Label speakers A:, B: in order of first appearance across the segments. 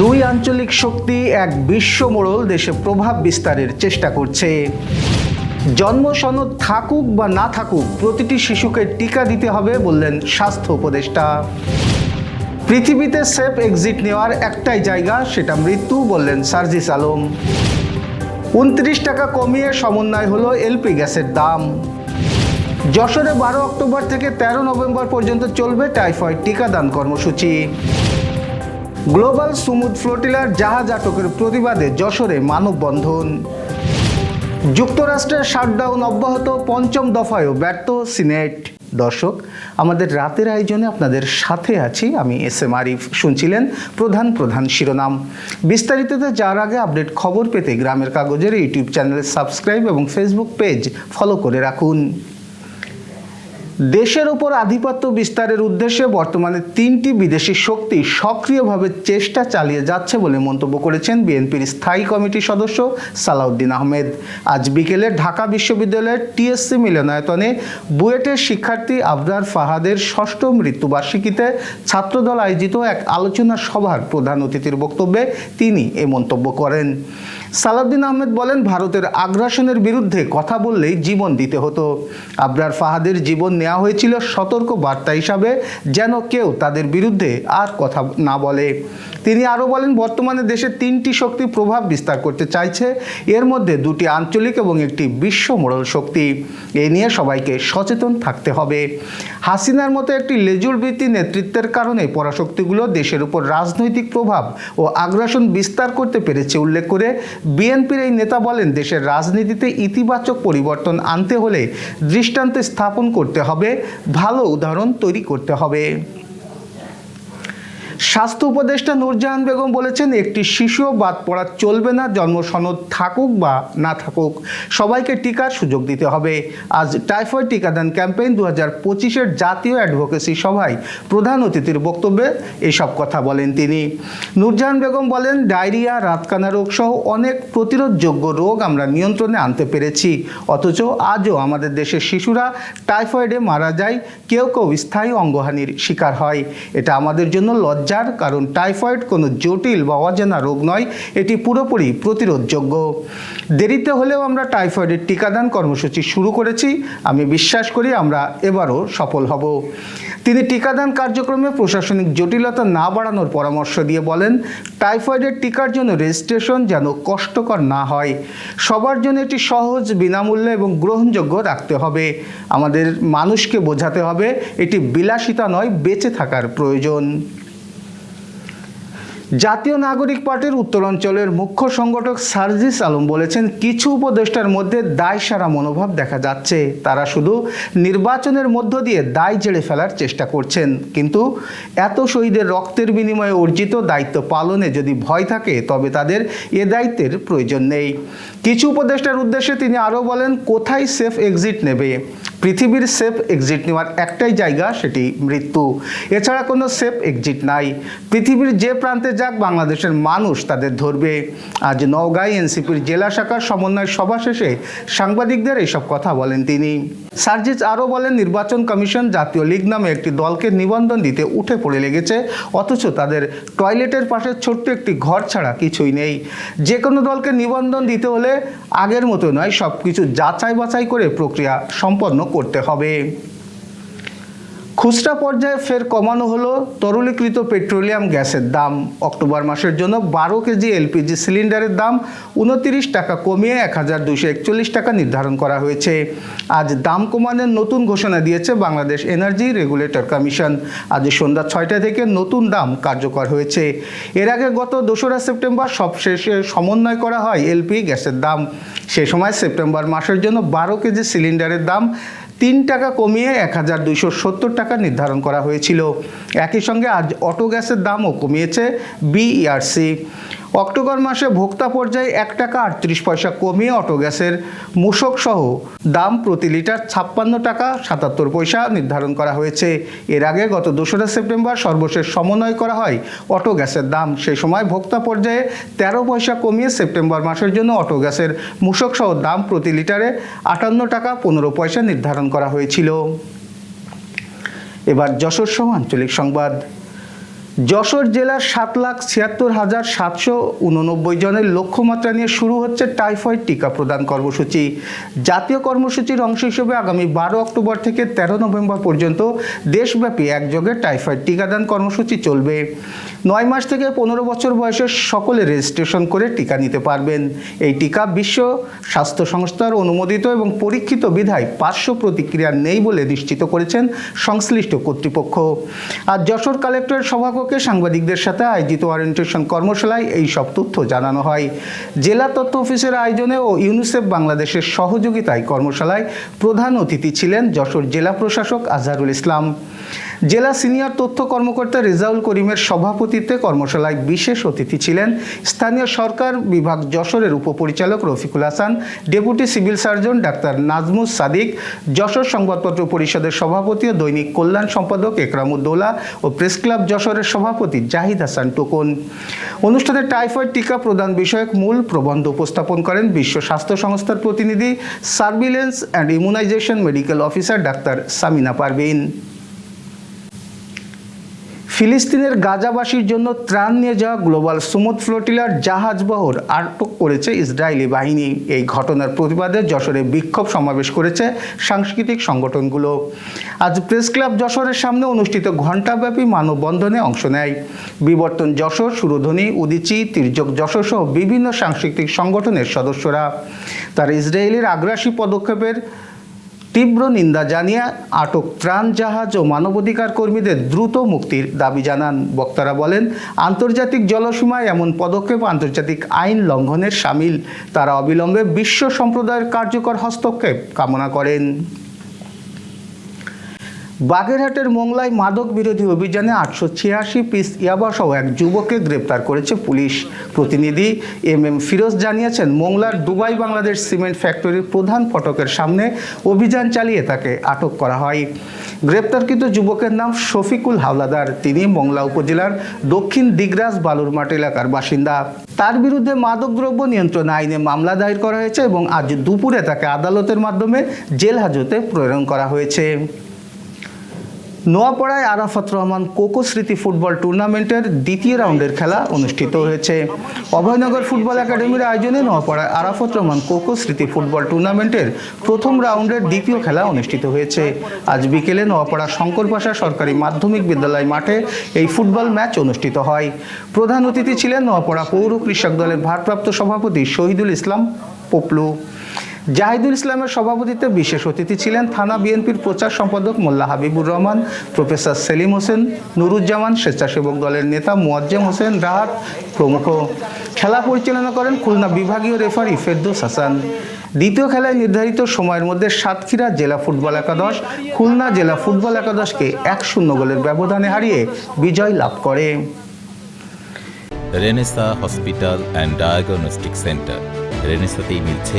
A: দুই আঞ্চলিক শক্তি এক বিশ্ব মোড়ল দেশে প্রভাব বিস্তারের চেষ্টা করছে। জন্ম সনদ থাকুক বা না থাকুক, প্রতিটি শিশুকে টিকা দিতে হবে বললেন স্বাস্থ্য উপদেষ্টা। পৃথিবীতে সেফ এক্সিট নেওয়ার একটাই জায়গা, সেটা মৃত্যু বললেন সার্জিস আলম। উনত্রিশ টাকা কমিয়ে সমন্বয় হলো এলপি গ্যাসের দাম। যশোরে বারো অক্টোবর থেকে তেরো নভেম্বর পর্যন্ত চলবে টাইফয়েড টিকাদান কর্মসূচি। গ্লোবাল সুমুদ ফ্লোটিলার জাহাজ আটকের প্রতিবাদে যশোরে মানববন্ধন। যুক্তরাষ্ট্রের শাটডাউন অব্যাহত পঞ্চম দফায়ও ব্যর্থ সিনেট। দর্শক, আমাদের রাতের আয়োজনে আপনাদের সাথে আছি আমি এস এম আরিফ। শুনছিলেন প্রধান প্রধান শিরোনাম। বিস্তারিততে যার আগে আপডেট খবর পেতে গ্রামের কাগজের ইউটিউব চ্যানেলে সাবস্ক্রাইব এবং ফেসবুক পেজ ফলো করে রাখুন। দেশের ওপর আধিপত্য বিস্তারের উদ্দেশ্যে বর্তমানে তিনটি বিদেশি শক্তি সক্রিয়ভাবে চেষ্টা চালিয়ে যাচ্ছে বলে মন্তব্য করেছেন বিএনপির স্থায়ী কমিটির সদস্য সালাউদ্দিন আহমেদ। আজ বিকেলে ঢাকা বিশ্ববিদ্যালয়ের টিএসসি মিলনায়তনে বুয়েটের শিক্ষার্থী আবরার ফাহাদের ষষ্ঠ মৃত্যুবার্ষিকীতে ছাত্রদল আয়োজিত এক আলোচনা সভার প্রধান অতিথির বক্তব্যে তিনি এ মন্তব্য করেন। সালাউদ্দিন আহমেদ বলেন, ভারতের আগ্রাসনের বিরুদ্ধে কথা বললেই জীবন দিতে হতো। আবরার ফাহাদের জীবন নেওয়া হয়েছিল সতর্ক বার্তা হিসাবে, যেন কেউ তাদের বিরুদ্ধে আর কথা না বলে। তিনি আরও বলেন, বর্তমানে দেশে তিনটি শক্তি প্রভাব বিস্তার করতে চাইছে। এর মধ্যে দুটি আঞ্চলিক এবং একটি বিশ্ব মোড়ল শক্তি। এ নিয়ে সবাইকে সচেতন থাকতে হবে। হাসিনার মতো একটি লেজুর বৃত্তি নেতৃত্বের কারণে পরাশক্তিগুলো দেশের উপর রাজনৈতিক প্রভাব ও আগ্রাসন বিস্তার করতে পেরেছে উল্লেখ করে বিএনপির এই নেতা বলেন, দেশের রাজনীতিতে ইতিবাচক পরিবর্তন আনতে হলে দৃষ্টান্ত স্থাপন করতে হবে, ভালো উদাহরণ তৈরি করতে হবে। স্বাস্থ্য উপদেষ্টা নূরজাহান বেগম বলেছেন, একটি শিশুও বাদ পড়া চলবে না জন্ম সনদ থাকুক বা না থাকুক, সবাইকে টিকার সুযোগ দিতে হবে। আজ টাইফয়েড টিকাদান ক্যাম্পেইন দু হাজার পঁচিশের জাতীয় অ্যাডভোকেসি সভায় প্রধান অতিথির বক্তব্যে এসব কথা বলেন তিনি। নূরজাহান বেগম বলেন, ডায়রিয়া, রাতকানা রোগ সহ অনেক প্রতিরোধযোগ্য রোগ আমরা নিয়ন্ত্রণে আনতে পেরেছি, অথচ আজও আমাদের দেশের শিশুরা টাইফয়েডে মারা যায়, কেউ কেউ স্থায়ী অঙ্গহানির শিকার হয়। এটা আমাদের জন্য লজ্জা লজ্জার কারণ টাইফয়েড কোনো জটিল বা অজানা রোগ নয়, এটি পুরোপুরি প্রতিরোধযোগ্য। দেরিতে হলেও আমরা টাইফয়েডের টিকাদান কর্মসূচি শুরু করেছি। আমি বিশ্বাস করি আমরা এবারও সফল হব। তিনি টিকাদান কার্যক্রমে প্রশাসনিক জটিলতা না বাড়ানোর পরামর্শ দিয়ে বলেন, টাইফয়েডের টিকার জন্য রেজিস্ট্রেশন যেন কষ্টকর না হয়। সবার জন্য এটি সহজ, বিনামূল্যে এবং গ্রহণযোগ্য রাখতে হবে। আমাদের মানুষকে বোঝাতে হবে, এটি বিলাসিতা নয়, বেঁচে থাকার প্রয়োজন। জাতীয় নাগরিক পার্টির উত্তরাঞ্চলের মুখ্য সংগঠক সার্জিস আলম বলেছেন, কিছু উপদেষ্টার মধ্যে দায় সারা মনোভাব দেখা যাচ্ছে। তারা শুধু নির্বাচনের মধ্য দিয়ে দায় জেড়ে ফেলার চেষ্টা করছেন। কিন্তু এত শহীদের রক্তের বিনিময়ে অর্জিত দায়িত্ব পালনে যদি ভয় থাকে, তবে তাদের এ দায়িত্বের প্রয়োজন নেই। কিছু উপদেষ্টার উদ্দেশ্যে তিনি আরও বলেন, কোথায় সেফ এক্সিট নেবে? পৃথিবীর সেফ এক্সিট নেওয়ার একটাই জায়গা সেটি মৃত্যু। এছাড়া কোনো সেফ এক্সিট নাই। পৃথিবীর যে প্রান্তে যাক, বাংলাদেশের মানুষ তাদের ধরবে। আজ নওগাঁয় এনসিপির জেলা শাখার সমন্বয় সভা শেষে সাংবাদিকদের এইসব কথা বলেন তিনি। সার্জিস আরও বলেন, নির্বাচন কমিশন জাতীয় লীগ নামে একটি দলকে নিবন্ধন দিতে উঠে পড়ে লেগেছে, অথচ তাদের টয়লেটের পাশে ছোট্ট একটি ঘর ছাড়া কিছুই নেই। যে কোনো দলকে নিবন্ধন দিতে হলে আগের মতো নয় সব কিছু যাচাই বাছাই করে প্রক্রিয়া সম্পন্ন করতে হবে। খুচরা পর্যায়ে ফের কমানো হলো তরলীকৃত পেট্রোলিয়াম গ্যাসের দাম। অক্টোবর মাসের জন্য বারো কেজি এলপিজি সিলিন্ডারের দাম উনতিরিশ টাকা কমিয়ে এক হাজার দুশো একচল্লিশ টাকা নির্ধারণ করা হয়েছে। আজ দাম কমানোর নতুন ঘোষণা দিয়েছে বাংলাদেশ এনার্জি রেগুলেটর কমিশন। আজ সন্ধ্যা ছয়টা থেকে নতুন দাম কার্যকর হয়েছে। এর আগে গত দোসরা সেপ্টেম্বর সবশেষে সমন্বয় করা হয় এলপি গ্যাসের দাম। সে সময় সেপ্টেম্বর মাসের জন্য বারো কেজি সিলিন্ডারের দাম তিন টাকা কমিয়ে এক হাজার দুইশো সত্তর টাকা নির্ধারণ করা হয়েছিল। একই সঙ্গে আজ অটো গ্যাসের দামও কমিয়েছে বিইআরসি। অক্টোবর মাসে ভোক্তা পর্যায়ে এক টাকা আটত্রিশ পয়সা কমিয়ে অটো গ্যাসের মূসক সহ দাম প্রতি লিটার ছাপ্পান্ন টাকা সাতাত্তর পয়সা নির্ধারণ করা হয়েছে। এর আগে গত দোসরা সেপ্টেম্বর সর্বশেষ সমন্বয় করা হয় অটো গ্যাসের দাম। সেই সময় ভোক্তা পর্যায়ে তেরো পয়সা কমিয়ে সেপ্টেম্বর মাসের জন্য অটো গ্যাসের মূসক সহ দাম প্রতি লিটারে আটান্ন টাকা পনেরো পয়সা নির্ধারণ করা হয়েছিল। এবার যশোর সহ আঞ্চলিক সংবাদ। যশোর জেলার সাত লাখ ছিয়াত্তর হাজার সাতশো উননব্বই জনের লক্ষ্যমাত্রা নিয়ে শুরু হচ্ছে টাইফয়েড টিকা প্রদান কর্মসূচি। জাতীয় কর্মসূচির অংশ হিসেবে আগামী বারো অক্টোবর থেকে তেরো নভেম্বর পর্যন্ত দেশব্যাপী একযোগে টাইফয়েড টিকাদান কর্মসূচি চলবে। নয় মাস থেকে পনেরো বছর বয়সের সকলে রেজিস্ট্রেশন করে টিকা নিতে পারবেন। এই টিকা বিশ্ব স্বাস্থ্য সংস্থার অনুমোদিত এবং পরীক্ষিত বিধায় পার্শ্ব প্রতিক্রিয়া নেই বলে নিশ্চিত করেছেন সংশ্লিষ্ট কর্তৃপক্ষ। আর যশোর কালেক্টরের সভাকক্ষে সাংবাদিকদের সাথে আয়োজিত ওরিয়েন্টেশন কর্মশালায় এই সব তথ্য জানানো হয়। জেলা তথ্য অফিসের আয়োজনে ও ইউনিসেফ বাংলাদেশের সহযোগিতায় কর্মশালায় প্রধান অতিথি ছিলেন যশোর জেলা প্রশাসক আজহারুল ইসলাম। জেলা সিনিয়র তথ্য কর্মকর্তা রেজাউল করিমের সভাপতিত্বে কর্মশালায় বিশেষ অতিথি ছিলেন স্থানীয় সরকার বিভাগ যশোরের উপপরিচালক Rafiqul Hasan, deputy civil surgeon doctor Nazmus Sadiq, Jessore সংবাদপত্র পরিষদের সভাপতি ও দৈনিক কল্যাণ সম্পাদক একরামুদ্দৌলা ও প্রেস ক্লাব যশোরের সভাপতি জাহিদ হাসান টোকন। অনুষ্ঠানে টাইফয়েড টিকা প্রদান বিষয়ক মূল প্রবন্ধ উপস্থাপন করেন বিশ্ব স্বাস্থ্য সংস্থার প্রতিনিধি, surveillance and immunisation medical officer doctor Samina Parvin. ফিলিস্তিনের গাজাবাসীর জন্য ত্রাণ নিয়ে যাওয়া গ্লোবাল সুমুদ ফ্লোটিলার জাহাজবহর আটক করেছে ইসরায়েলি বাহিনী। এই ঘটনার প্রতিবাদে যশোরে বিক্ষোভ সমাবেশ করেছে সাংস্কৃতিক সংগঠনগুলো। আজ প্রেস ক্লাব যশোরের সামনে অনুষ্ঠিত ঘণ্টাব্যাপী মানববন্ধনে অংশ নেয়। বিবর্তন যশোর, সুরধ্বনি, উদিচি, তির্যক যশোর সহ বিভিন্ন সাংস্কৃতিক সংগঠনের সদস্যরা। তার ইসরায়েলের আগ্রাসী পদক্ষেপের তীব্র নিন্দা জানিয়ে আটক ত্রাণ, জাহাজ ও মানবাধিকার কর্মীদের দ্রুত মুক্তির দাবি জানান। বক্তারা বলেন, আন্তর্জাতিক জলসীমায় এমন পদক্ষেপ আন্তর্জাতিক আইন লঙ্ঘনের সামিল। তারা অবিলম্বে বিশ্ব সম্প্রদায়ের কার্যকর হস্তক্ষেপ কামনা করেন। বাগেরহাটের মোংলায় মাদক বিরোধী অভিযানে আটশো ছিয়াশি পিস ইয়াবাসহ এক যুবককে গ্রেপ্তার করেছে পুলিশ। প্রতিনিধি এম এম ফিরোজ জানিয়েছেন, মোংলার দুবাই বাংলাদেশ সিমেন্ট ফ্যাক্টরির প্রধান ফটকের সামনে অভিযান চালিয়ে তাকে আটক করা হয়। গ্রেপ্তারকৃত যুবকের নাম শফিকুল হাওলাদার। তিনি মোংলা উপজেলার দক্ষিণ দিগরাজ বালুরমাট এলাকার বাসিন্দা। তার বিরুদ্ধে মাদকদ্রব্য নিয়ন্ত্রণ আইনে মামলা দায়ের করা হয়েছে এবং আজ দুপুরে তাকে আদালতের মাধ্যমে জেল হাজতে প্রেরণ করা হয়েছে। নোয়াপাড়ায় আরাফাত রহমান কোকো স্মৃতি ফুটবল টুর্নামেন্টের দ্বিতীয় রাউন্ডের খেলা অনুষ্ঠিত হয়েছে। অভয়নগর ফুটবল একাডেমির আয়োজনে নোয়াপাড়ায় আরাফাত রহমান কোকো স্মৃতি ফুটবল টুর্নামেন্টের প্রথম রাউন্ডের দ্বিতীয় খেলা অনুষ্ঠিত হয়েছে। আজ বিকেলে নোয়াপাড়া শঙ্করপাশা সরকারি মাধ্যমিক বিদ্যালয় মাঠে এই ফুটবল ম্যাচ অনুষ্ঠিত হয়। প্রধান অতিথি ছিলেন নোয়াপাড়া পৌর কৃষক দলের ভারপ্রাপ্ত সভাপতি শহীদুল ইসলাম পোপলু। জাহিদুল ইসলামের সভাপতিত্বে বিশেষ অতিথি ছিলেন থানা বিএনপির প্রচার সম্পাদক মোল্লা হাবিবুর রহমান, প্রফেসর সেলিম হোসেন, নুরুজ্জামান স্বেচ্ছাসেবক দলের নেতা মুয়াজ্জেম হোসেন রাহাত, প্রমুখ খেলা পরিচালনা করেন খুলনা বিভাগীয় রেফারি ফেরদৌস হাসান। দ্বিতীয় খেলায় নির্ধারিত সময়ের মধ্যে সাতক্ষীরা জেলা ফুটবল একাদশ, খুলনা জেলা ফুটবল একাদশকে এক শূন্য গোলের ব্যবধানে হারিয়ে বিজয় লাভ করে।
B: Renaissance hospital and diagnostic centre. রেনেসাতেই মিলছে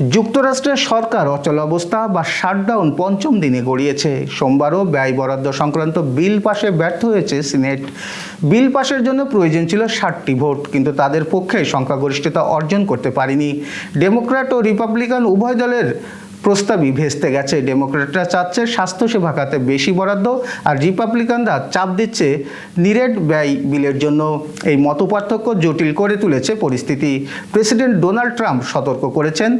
A: যুক্তরাষ্ট্রের সরকার অচল অবস্থা বা শাটডাউন পঞ্চম দিনে গড়িয়েছে। সোমবারও ব্যয় বরাদ্দ সংক্রান্ত বিল পাশে ব্যর্থ হয়েছে সিনেট। বিল পাশের জন্য প্রয়োজন ছিল ষাটটি ভোট, কিন্তু তাদের পক্ষে সংখ্যাগরিষ্ঠতা অর্জন করতে পারেনি। ডেমোক্র্যাট ও রিপাবলিকান উভয় দলের প্রস্তাবই ভেস্তে গেছে। ডেমোক্রেটরা চাচ্ছে স্বাস্থ্যসেবা খাতে বেশি বরাদ্দ আর রিপাবলিকানরা চাপ দিচ্ছে নিরেট ব্যয় বিলের জন্য। এই মতপার্থক্য জটিল করে তুলেছে পরিস্থিতি। প্রেসিডেন্ট ডোনাল্ড ট্রাম্প সতর্ক করেছেন,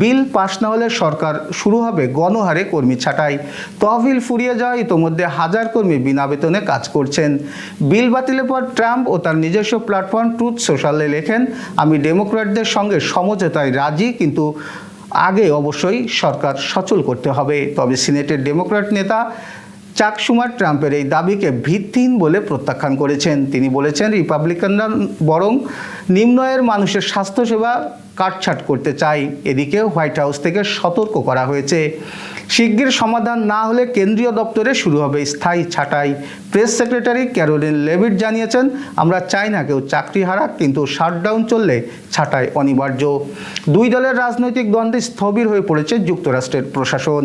A: বিল পাশ না হলে সরকার শুরু হবে গণহারে কর্মী ছাঁটাই। তহবিল ফুরিয়ে যাওয়া ইতোমধ্যে হাজার কর্মী বিনা বেতনে কাজ করছেন। বিল বাতিলের পর ট্রাম্প ও তার নিজস্ব প্ল্যাটফর্ম ট্রুথ সোশ্যালে লেখেন, আমি ডেমোক্র্যাটদের সঙ্গে সমঝোতায় রাজি, কিন্তু আগে অবশ্যই সরকার সচল করতে হবে। তবে সিনেটের ডেমোক্র্যাট নেতা চাক সুমার ট্রাম্পের এই দাবিকে ভিত্তিহীন বলে প্রত্যাখ্যান করেছেন। তিনি বলেছেন, রিপাবলিকানরা বরং নিম্ন আয়ের মানুষের স্বাস্থ্যসেবা কাটছাট করতে চাই এদিকে হোয়াইট হাউস থেকে সতর্ক করা হয়েছে। শিগগির সমাধান না হলে কেন্দ্রীয় দপ্তরে শুরু হবে স্থায়ী ছাঁটাই। প্রেস সেক্রেটারি ক্যারোলিন লেভিট জানিয়েছেন, আমরা চাই না কেউ চাকরি হারাক, কিন্তু শাটডাউন চললে ছাঁটাই অনিবার্য। দুই দলের রাজনৈতিক দ্বন্দ্বে স্থবির হয়ে পড়েছে যুক্তরাষ্ট্রের প্রশাসন।